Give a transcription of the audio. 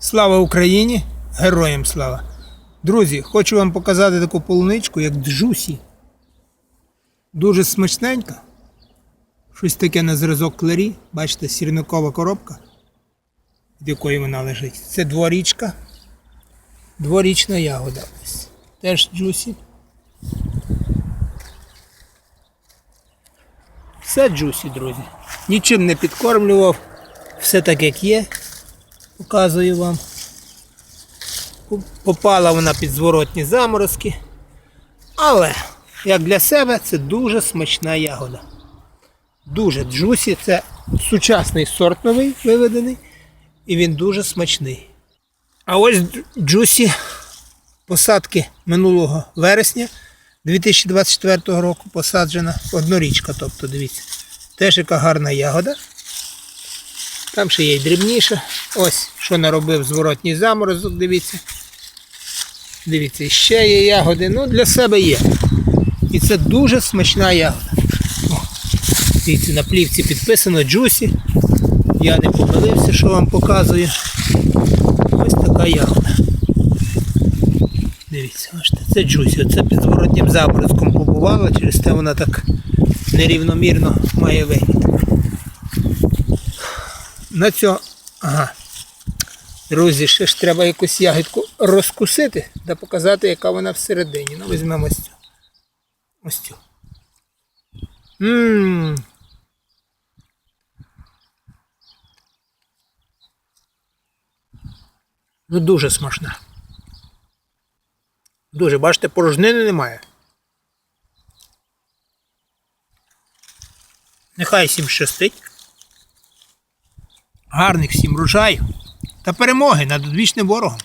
Слава Україні! Героям слава! Друзі, хочу вам показати таку полуничку, як джусі. Дуже смачненька. Щось таке на зразок клері. Бачите, сірникова коробка, від якої вона лежить. Це дворічка. Дворічна ягода. Ось. Теж джусі. Все джусі, друзі. Нічим не підкормлював. Все так, як є. Показую вам. Попала вона під зворотні заморозки. Але, як для себе, це дуже смачна ягода. Дуже джусі, це сучасний сорт новий виведений. І він дуже смачний. А ось джусі посадки минулого вересня 2024 року посаджена однорічка. Тобто, дивіться, теж яка гарна ягода. Там ще є й дрібніша. Ось, що наробив зворотній заморозок, дивіться. Дивіться, ще є ягоди. Ну, для себе є. І це дуже смачна ягода. О, дивіться, на плівці підписано джусі. Я не помилився, що вам показую. Ось така ягода. Дивіться, бачите, це джусі. Оце під зворотнім заморозком побувала, через те вона так нерівномірно має вигляд. На цьому. Ага. Друзі, ще ж треба якусь ягідку розкусити та показати, яка вона всередині. Ну, візьмемо ось цю. Ось цю. Ммм. Ну дуже смачна. Дуже, бачите, порожнини немає. Нехай всім щастить. Гарних всім врожаю та перемоги над одвічним ворогом.